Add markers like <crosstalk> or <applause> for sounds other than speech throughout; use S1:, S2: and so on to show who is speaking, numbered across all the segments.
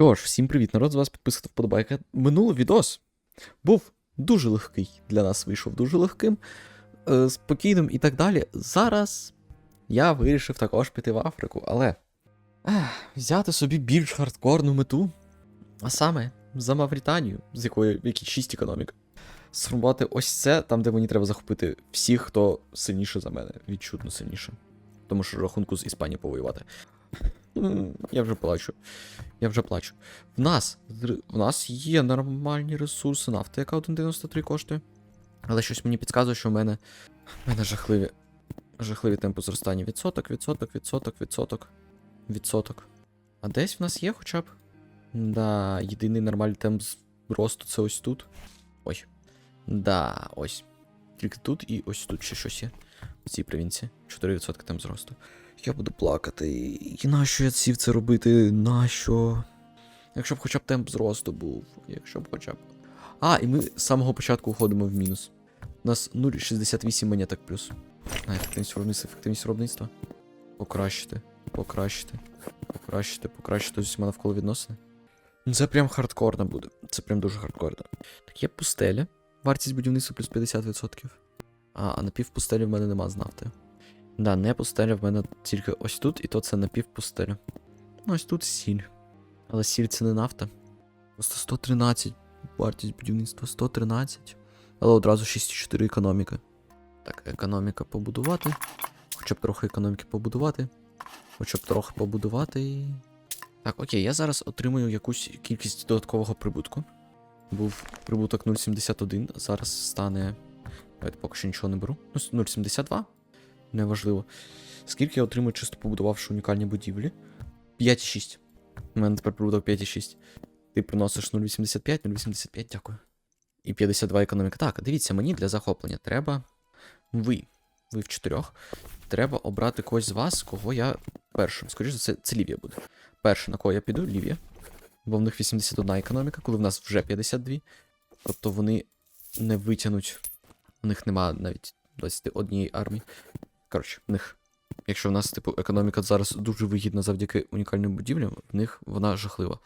S1: Що ж, всім привіт, народ, з вас підписати вподобайка. Минулий відос був дуже легкий. Для нас вийшов дуже легким, е, спокійним і так далі. Зараз я вирішив також піти в Африку, але ех, взяти собі більш хардкорну мету, а саме за Мавританію, з якої в якій 6 економік. Сформувати ось це, там, де мені треба захопити всіх, хто сильніше за мене, відчутно сильніше. Тому що рахунку з Іспанії повоювати. Я вже плачу. Я вже плачу. В нас в нас є нормальні ресурси нафти, яка 1,93 коштує. Але щось мені підказує, що в мене, в мене жахливі, жахливі темпи зростання. Відсоток, відсоток, відсоток, відсоток, відсоток. А десь в нас є хоча б. Да, єдиний нормальний темп зросту це ось тут. Ой. Да, ось. Тільки тут і ось тут ще щось є. В цій провінції. 4% темп зросту. Я буду плакати. І нащо я сів це робити? Нащо? Якщо б хоча б темп зросту був. Якщо б хоча б. А, і ми з самого початку уходимо в мінус. У нас 0,68 монеток плюс. А, ефективність виробництва, ефективність виробництва. Покращити, покращити, покращити, покращити з усіма навколо відносини. Ну, Це прям хардкорно буде. Це прям дуже хардкорно. Так є пустеля. Вартість будівництва плюс 50%. А, а на півпустелі в мене нема з нафти. Да, не пустеля в мене тільки ось тут, і то це напівпустеля. Ну, ось тут сіль. Але сіль це не нафта. Просто 113 вартість будівництва, 113. Але одразу 6,4 економіка. Так, економіка побудувати. Хоча б трохи економіки побудувати. Хоча б трохи побудувати. Так, окей, я зараз отримую якусь кількість додаткового прибутку. Був прибуток 0,71, зараз стане. Давайте поки що нічого не беру. Ну, 0,72. Неважливо. Скільки я отримую, чисто побудувавши унікальні будівлі? 5,6. У мене тепер прибуток 5,6. Ти приносиш 0,85, 0,85, дякую. І 52 економіка. Так, дивіться, мені для захоплення треба. Ви. Ви в чотирьох. Треба обрати когось з вас, кого я першим. Скоріше за це, це Лівія буде. Перше, на кого я піду, Лівія. Бо в них 81 економіка, коли в нас вже 52. Тобто вони не витягнуть. У них нема навіть 21 армії. Коротше, в них. Якщо в нас, типу, економіка зараз дуже вигідна завдяки унікальним будівлям, в них вона жахлива.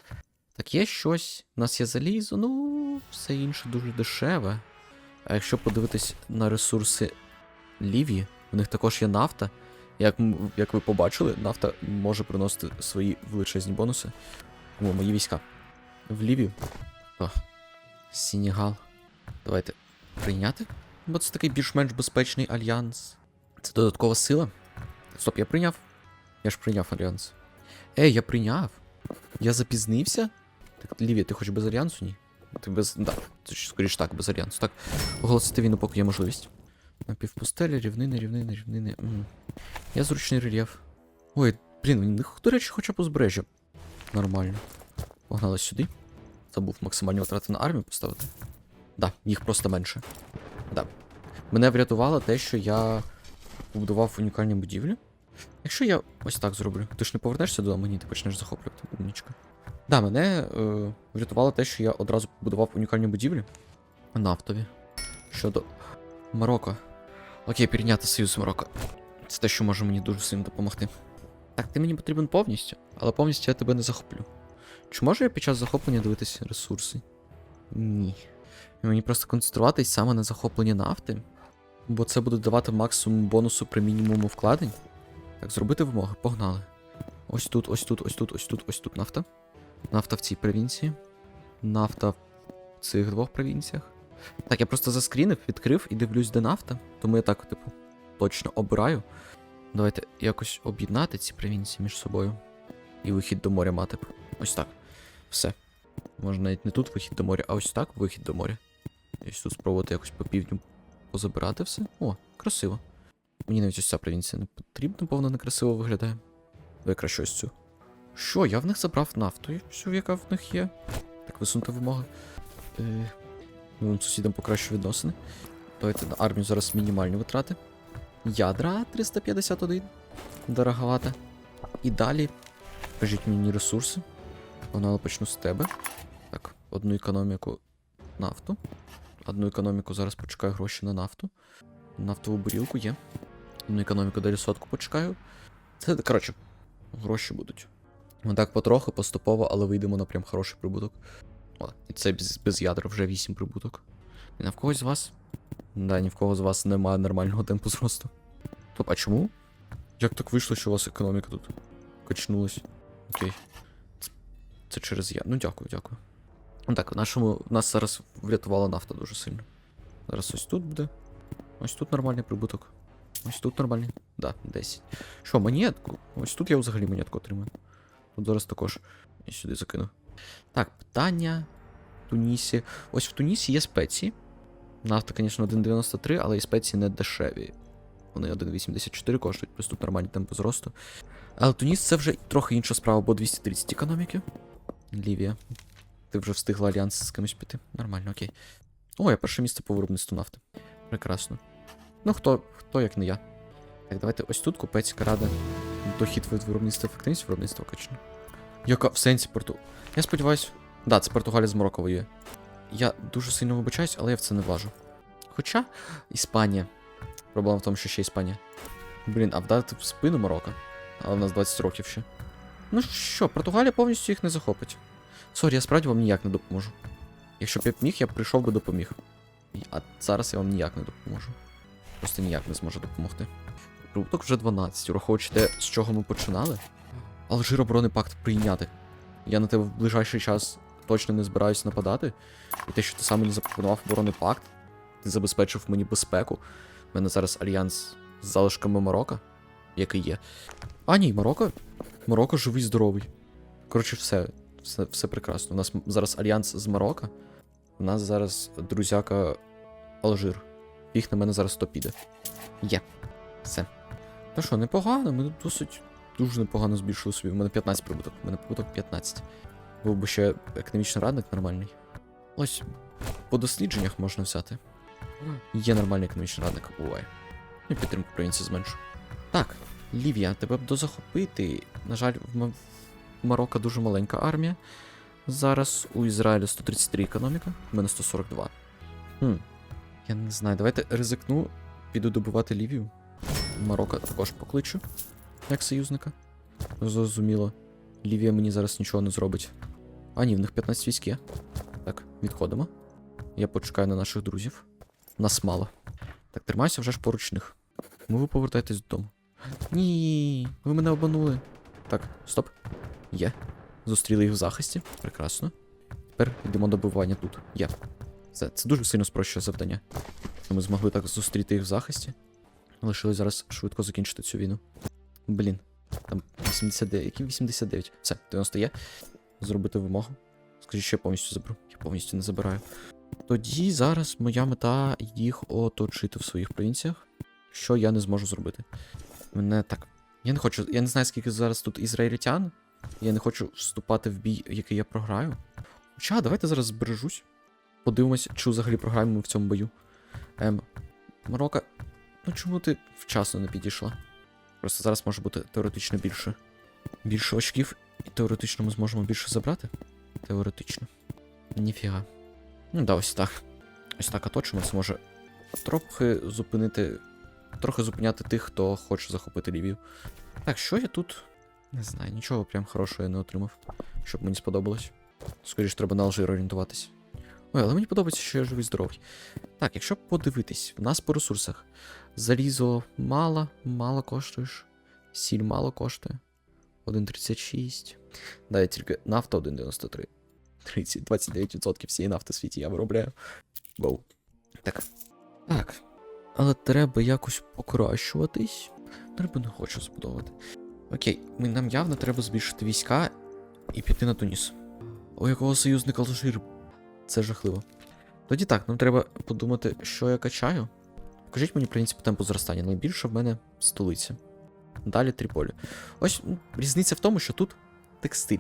S1: Так є щось, у нас є залізо, ну, все інше дуже дешеве. А якщо подивитись на ресурси Лівії, в них також є нафта. Як, як ви побачили, нафта може приносити свої величезні бонуси. О, мої війська. В Лівію. О, Сінігал. Давайте прийняти. Бо це такий більш-менш безпечний альянс. Це додаткова сила. Стоп, я прийняв. Я ж прийняв альянс. Ей, я прийняв. Я запізнився? Так, Лівія, ти хочеш без альянсу? Ні? Ти без. Да, ж скоріш так, без альянсу. Так. Оголосити війну, поки є можливість. Напівпустелі, рівнини, рівнини, рівнини. М. Я зручний рельєф. Ой, блін, до речі, хоча б узбережжя. Нормально. Погнали сюди. Забув максимальні витрати на армію поставити. Да, їх просто менше. Да. Мене врятувало те, що я побудував унікальні будівлі. Якщо я ось так зроблю, ти ж не повернешся додому, ні, ти почнеш захоплювати умнічка. Да, мене е, врятувало те, що я одразу побудував унікальні будівлі. Нафтові. Щодо Марокко. Окей, перейняти союз Марокко. Це те, що може мені дуже сильно допомогти. Так, ти мені потрібен повністю, але повністю я тебе не захоплю. Чи можу я під час захоплення дивитися ресурси? Ні. Мені просто концентруватись саме на захопленні нафти, бо це буде давати максимум бонусу при мінімуму вкладень. Так, зробити вимоги, погнали. Ось тут, ось тут, ось тут, ось тут, ось тут нафта. Нафта в цій провінції. Нафта в цих двох провінціях. Так, я просто заскрінив, відкрив і дивлюсь, де нафта. Тому я так, типу, точно обираю. Давайте якось об'єднати ці провінції між собою. І вихід до моря мати. Ось так. Все. Можна навіть не тут вихід до моря, а ось так вихід до моря. І тут спробувати якось по півдню позабирати все. О, красиво. Мені навіть ось ця провінція не потрібна, бо вона некрасиво виглядає. Давай краще ось цю. Що, я в них забрав нафту, всю, яка в них є. Так, висунута вимога. Е, ну, сусідам покращу відносини. Давайте на армію зараз мінімальні витрати. Ядра 351. Дороговато. І далі. Кажіть мені ресурси. Погнали почну з тебе. Так, одну економіку нафту. Одну економіку зараз почекаю гроші на нафту. Нафтову бурілку є. Одну економіку далі сотку почекаю. Це, коротше, гроші будуть. Отак потроху, поступово, але вийдемо на прям хороший прибуток. О, і це без, без ядер вже 8 прибуток. І на в когось з вас? Да, ні в кого з вас немає нормального темпу зросту. Топ, а чому? Як так вийшло, що у вас економіка тут качнулась? Окей. Це через я. Ну дякую, дякую. Ну так, в нашому. Нас зараз врятувала нафта дуже сильно. Зараз ось тут буде. Ось тут нормальний прибуток. Ось тут нормальний. Да, 10. Що, монетку? Ось тут я взагалі монетку отримаю. Тут зараз також і сюди закину. Так, питання. В Тунісі. Ось в Тунісі є спеції. Нафта, звісно, 1,93, але і спеції не дешеві. Вони 1,84 коштують, плюс тут нормальні темпи зросту. Але Туніс це вже трохи інша справа, бо 230 економіки. Лівія. Ти вже встигла альянс з кимось піти. Нормально, окей. О, я перше місце по виробництву нафти. Прекрасно. Ну, хто, хто як не я. Так, давайте ось тут купець рада. Дохід від виробництва, ефективність виробництва качне. Яка в сенсі порту. Я сподіваюся. Да, це Португалія з Марокко воює. Я дуже сильно вибачаюсь, але я в це не влажу. Хоча Іспанія. Проблема в тому, що ще Іспанія. Блін, а вдати в спину Марокко. Але в нас 20 років ще. Ну що, Португалія повністю їх не захопить. Сорі, я справді вам ніяк не допоможу. Якщо б я міг, я б прийшов би допоміг. А зараз я вам ніяк не допоможу. Просто ніяк не зможу допомогти. Прибуток вже 12, враховуючи те, з чого ми починали. Алжир оборонний пакт прийняти. Я на тебе в ближайший час точно не збираюсь нападати. І те, що ти сам мені запропонував оборонний пакт, ти забезпечив мені безпеку. У мене зараз альянс з залишками Марокко, який є. А ні, Марокко. Марокко живий, здоровий. Коротше, все, все, все прекрасно. У нас зараз альянс з Марокко. У нас зараз друзяка Алжир. Їх на мене зараз то піде. Є. Все. Та що, непогано, ми досить дуже непогано збільшили собі. У мене 15 прибуток. У мене прибуток 15. Був би ще економічний радник нормальний. Ось по дослідженнях можна взяти. Є нормальний економічний радник, буває. І підтримку провінції зменшу. Так, Лівія, тебе б дозахопити. На жаль, в, Марокко дуже маленька армія. Зараз у Ізраїля 133 економіка, у мене 142. Хм. Я не знаю, давайте ризикну, піду добивати Лівію. Марокко також покличу, як союзника. Зрозуміло. Лівія мені зараз нічого не зробить. А ні, в них 15 військ є. Так, відходимо. Я почекаю на наших друзів. Нас мало. Так, тримайся вже ж поруч них. Ми ви повертаєтесь додому. Ні, ви мене обманули. Так, стоп. Є. Зустріли їх в захисті. Прекрасно. Тепер йдемо до добивання тут. Є. Це, це дуже сильно спрощує завдання. Ми змогли так зустріти їх в захисті. Лишилось зараз швидко закінчити цю війну. Блін. Там 89. Які 89? Все, 90 є. Зробити вимогу. Скажіть, що я повністю заберу. Я повністю не забираю. Тоді зараз моя мета їх оточити в своїх провінціях. Що я не зможу зробити. Мене так. Я не хочу. Я не знаю, скільки зараз тут ізраїльтян. Я не хочу вступати в бій, який я програю. Хоча, давайте зараз збережусь. Подивимось, чи взагалі програємо в цьому бою. Ем. Марокко, ну чому ти вчасно не підійшла? Просто зараз може бути теоретично більше. Більше очків, і теоретично ми зможемо більше забрати. Теоретично. Ніфіга. Ну да, ось так. Ось так оточимо. Це може трохи зупинити. Трохи зупиняти тих, хто хоче захопити Лівію. Так, що я тут? Не знаю, нічого прям хорошого я не отримав, щоб мені сподобалось. Скоріше треба на Алжир орієнтуватись. Ой, але мені подобається, що я живий здоровий. Так, якщо подивитись, в нас по ресурсах залізо мало, мало коштуєш. Сіль мало коштує. 1,36. Да, я тільки нафта 1,93. 30, 29% всієї нафти в світі я виробляю. Воу. Так. Так. Але треба якось покращуватись. Треба не хочу збудовувати. Окей, ми- нам явно треба збільшити війська і піти на Туніс. У якого союзника Алжир? Це жахливо. Тоді так, нам треба подумати, що я качаю. Покажіть мені принцип темпу зростання. Найбільше в мене столиця. Далі Тріполі. Ось різниця в тому, що тут текстиль.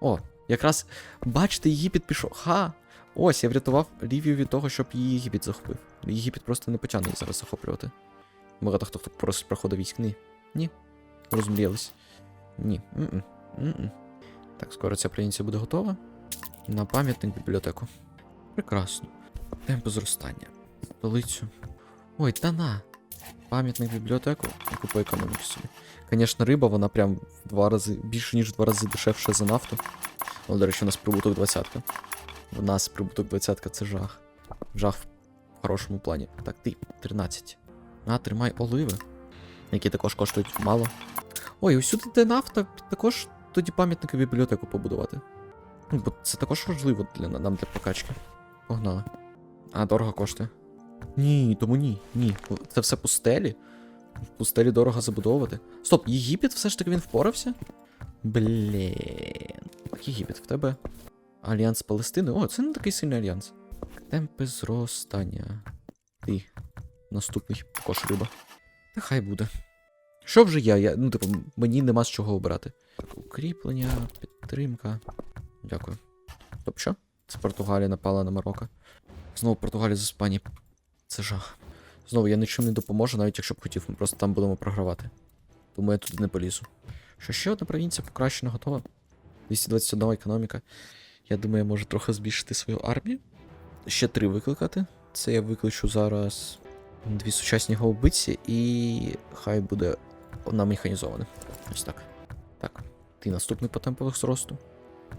S1: О, якраз бачите, Єгипет пішов. Ха! Ось, я врятував Лівію від того, щоб її Єгипет захопив. Єгипет просто не потягне зараз захоплювати. Багато хто хто проходу військ. Ні. Розмріялись. Ні. М-м. М-м. Так, скоро ця провінція буде готова. На пам'ятник бібліотеку. Прекрасно. Темпи зростання. Столицю. Ой, та на. Пам'ятник бібліотеку і купу економіки собі. Звісно, риба, вона прям в два рази, більше ніж в два рази дешевша за нафту. Але, до речі, у нас прибуток 20. У нас прибуток 20 це жах. Жах в хорошому плані. Так, ти, 13. А, тримай оливи, які також коштують мало. Ой, усюди де нафта, також тоді пам'ятники бібліотеку побудувати. Ну, бо це також важливо для нам для покачки. Погнали. А, дорого коштує. Ні, тому ні, ні. Це все пустелі. В пустелі дорого забудовувати. Стоп, Єгипет все ж таки він впорався? Блін. Єгипет, в тебе Альянс Палестини. О, це не такий сильний альянс. Темпи зростання. Ти. Наступний також риба. Та хай буде. Що вже я? я? Ну, типу, мені нема з чого обирати. Так, укріплення, підтримка. Дякую. Тобто що? Це Португалія напала на Марокко. Знову Португалія з Іспанії. Це жах. Знову я нічим не допоможу, навіть якщо б хотів, ми просто там будемо програвати. Тому я туди не полізу. Що ще одна провінція покращена готова? 221 економіка. Я думаю, я можу трохи збільшити свою армію. Ще три викликати. Це я викличу зараз дві сучасні гаубиці, і хай буде одна механізована. Ось так. Так. Ти наступний по темпових зросту.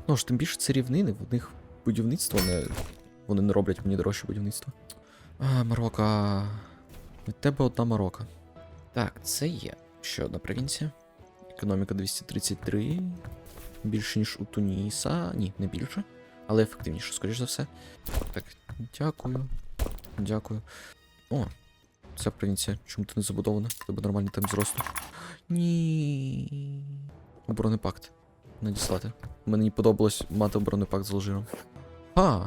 S1: Ну ж, тим більше це рівнини, в них будівництво не. Вони не роблять мені дорожче будівництво. А, Марокко. Від тебе одна Марокко. Так, це є. Ще одна провінція. Економіка 233. Більше, ніж у Туніса. Ні, не більше. Але ефективніше, скоріш за все. Так, дякую. Дякую. О, ця провінція. Чому ти не забудована? Тебе нормальний темп зросту. Ні. Оборонний пакт. Надіслати. Мені подобалось мати оборонний пакт з Алжиром. А,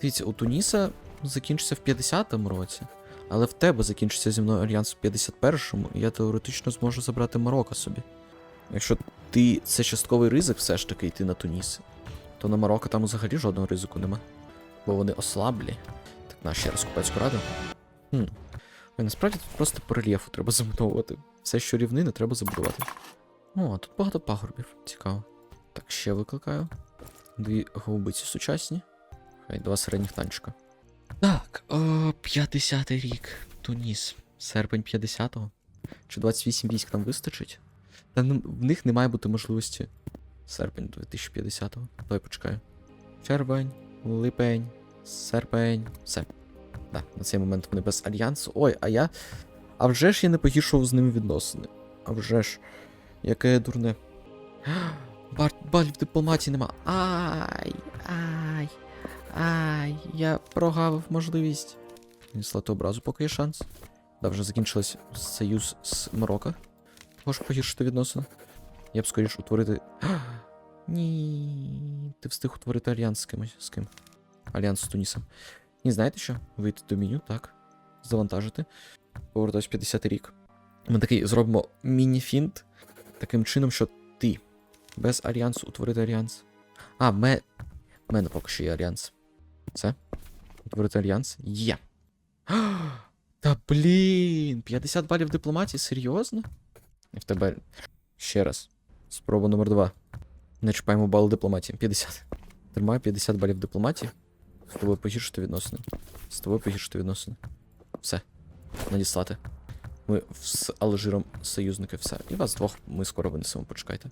S1: дивіться, у Туніса закінчиться в 50-му році. Але в тебе закінчиться зі мною альянс в 51-му, і я теоретично зможу забрати Марокко собі. Якщо ти це частковий ризик все ж таки йти на Туніс, то на Марокко там взагалі жодного ризику нема. Бо вони ослаблі. Так, на ще раз купецьку раду. Хм. Ой, насправді тут просто по рельєфу треба забудовувати. Все, що рівнини, треба забудувати. О, тут багато пагорбів. Цікаво. Так, ще викликаю. Дві гаубиці сучасні. Хай два середніх танчика. Так, о, 50-й рік. Туніс. Серпень 50-го. Чи 28 військ нам вистачить? Та в них не має бути можливості. Серпень 2050-го. Давай почекаю. Червень, липень, серпень. Все. Так, на цей момент вони без альянсу. Ой, а я. А вже ж я не погіршував з ними відносини. А вже ж. Яке я дурне. <gasps> Бар... Балів дипломатії нема. Ай, ай. Ай, я прогавив можливість. Слати образу, поки є шанс. Да, вже закінчилась союз з Марокко. Можеш погіршити відносини. Я б скоріш утворити. <gasps> Ні. Ти встиг утворити альянс з кимось. З ким? Альянс з Тунісом. Ні, знаєте що? Вийти до меню, так. Завантажити. Повертаюсь 50 рік. Ми такий зробимо міні-фінт. Таким чином, що ти без альянсу утворити альянс. А, ме. В мене поки що є альянс. Це? Утворити альянс? Є. <gasps> Та блін! 50 балів дипломатії, серйозно? В тебе ще раз. Спроба номер 2. Не чіпаємо бал дипломатії. 50. Тримаю 50 балів дипломатії. З тобою погіршити відносини. З тобою погіршити відносини. Все. Надіслати. Ми з Алжиром союзники, все. І вас двох ми скоро винесемо, почекайте.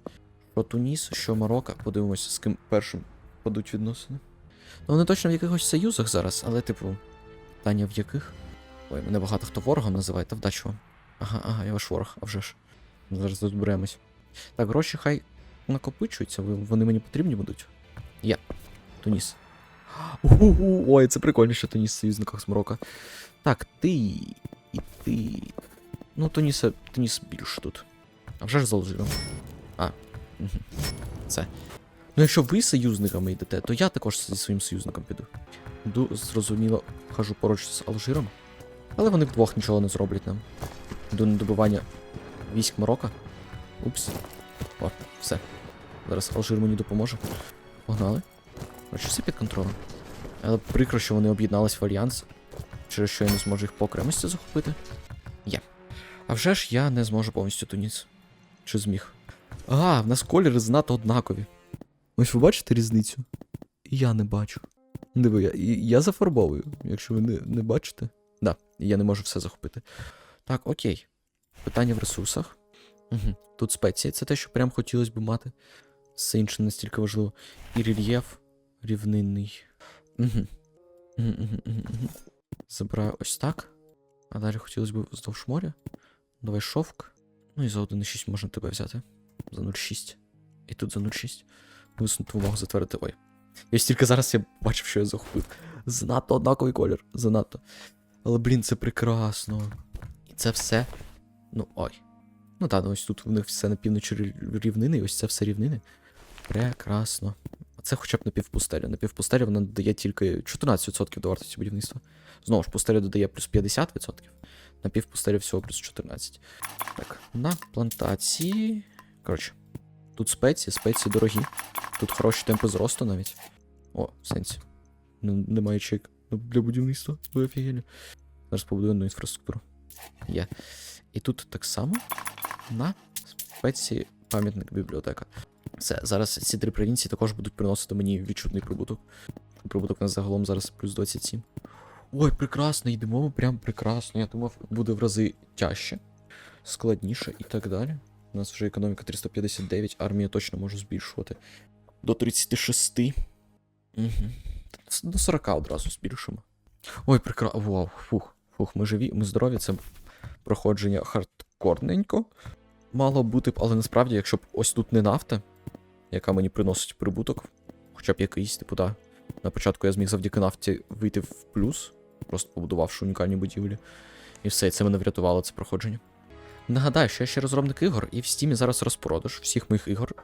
S1: Що Туніс, що Марокко, подивимося, з ким першим падуть відносини. Ну, вони точно в якихось союзах зараз, але, типу, питання в яких? Ой, мене багато хто ворогом називає, та вдачі вам. Ага, ага, я ваш ворог, а вже ж. Зараз розберемось. Так, гроші хай накопичуються, вони мені потрібні будуть. Я. Туніс. У-ху-ху, Ой, це прикольно, що Туніс в союзниках з Марокко. Так, ти і ти. Ну, Туніса, Туніс більше тут. А вже ж з Алжиром. А, угу. це. Ну, якщо ви союзниками йдете, то я також зі своїм союзником піду. Йду, зрозуміло, хожу поруч з Алжиром. Але вони вдвох нічого не зроблять нам. Йду на добивання військ Марокко. Упс. О, все. Зараз Алжир мені допоможе. Погнали. Короче, все під контролем. Але прикро, що вони об'єднались в альянс, через що я не зможу їх по окремості захопити. Є. А вже ж я не зможу повністю Туніс. Чи зміг? А, в нас кольори знато однакові. Ось ви бачите різницю? Я не бачу. Диви, я, я зафарбовую, якщо ви не, не бачите. Да, я не можу все захопити. Так, окей. Питання в ресурсах. Угу. Тут спеції, це те, що прям хотілося б мати. Все інше настільки важливо. І рельєф рівнинний. Угу. Забираю ось так. А далі хотілося б вздовж моря. Давай шовк. Ну і за 1,6 можна тебе взяти. За 0,6. І тут за 0,6. Висунути вимогу затвердити. Ой. Ось тільки зараз я бачив, що я захопив. Занадто однаковий колір. Занадто. Але, блін, це прекрасно. І це все. Ну ой. Ну так, ну ось тут у них все на півночі рівнини, і ось це все рівнини. Прекрасно. А це хоча б напівпустеля. Напівпустеля вона додає тільки 14% до вартості будівництва. Знову ж, пустеля додає плюс 50%, напівпустеля всього плюс 14%. Так, на плантації. Коротше, тут спеції, спеції дорогі. Тут хороші темпи зросту навіть. О, в сенсі. Немає чек ну, для будівництва. Ви офігелі. Зараз побудуємо інфраструктуру. Є. І тут так само на спеції пам'ятник бібліотека. Все, зараз ці три провінції також будуть приносити мені відчутний прибуток. Прибуток у нас загалом зараз плюс 27. Ой, прекрасно, йдемо прям прекрасно. Я думав, буде в рази тяжче, складніше і так далі. У нас вже економіка 359, армія точно можу збільшувати. До 36. Угу. До 40 одразу збільшимо. Ой, прекрасно. Вау, фух, фух, ми живі, ми здорові, це проходження хардкорненько. Мало бути б, але насправді, якщо б ось тут не нафта, яка мені приносить прибуток, хоча б якийсь, типу, да. На початку я зміг завдяки нафті вийти в плюс, просто побудувавши унікальні будівлі. І все, і це мене врятувало це проходження. Нагадаю, що я ще розробник ігор, і в стімі зараз розпродаж всіх моїх ігор.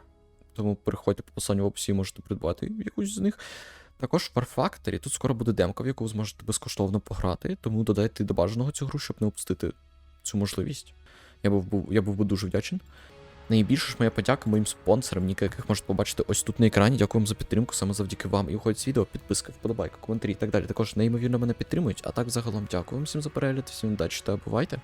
S1: Тому переходьте по посиланню в описі і можете придбати якусь з них. Також в War тут скоро буде демка, в яку ви зможете безкоштовно пограти, тому додайте до бажаного цю гру, щоб не опустити цю можливість. Я був, був, я був би дуже вдячен. Найбільше ж моя подяка моїм спонсорам, ніка яких можете побачити ось тут на екрані. Дякую вам за підтримку, саме завдяки вам. І уходять з відео, підписки, вподобайка, коментарі і так далі. Також неймовірно мене підтримують. А так загалом дякую вам всім за перегляд, всім удачі та бувайте.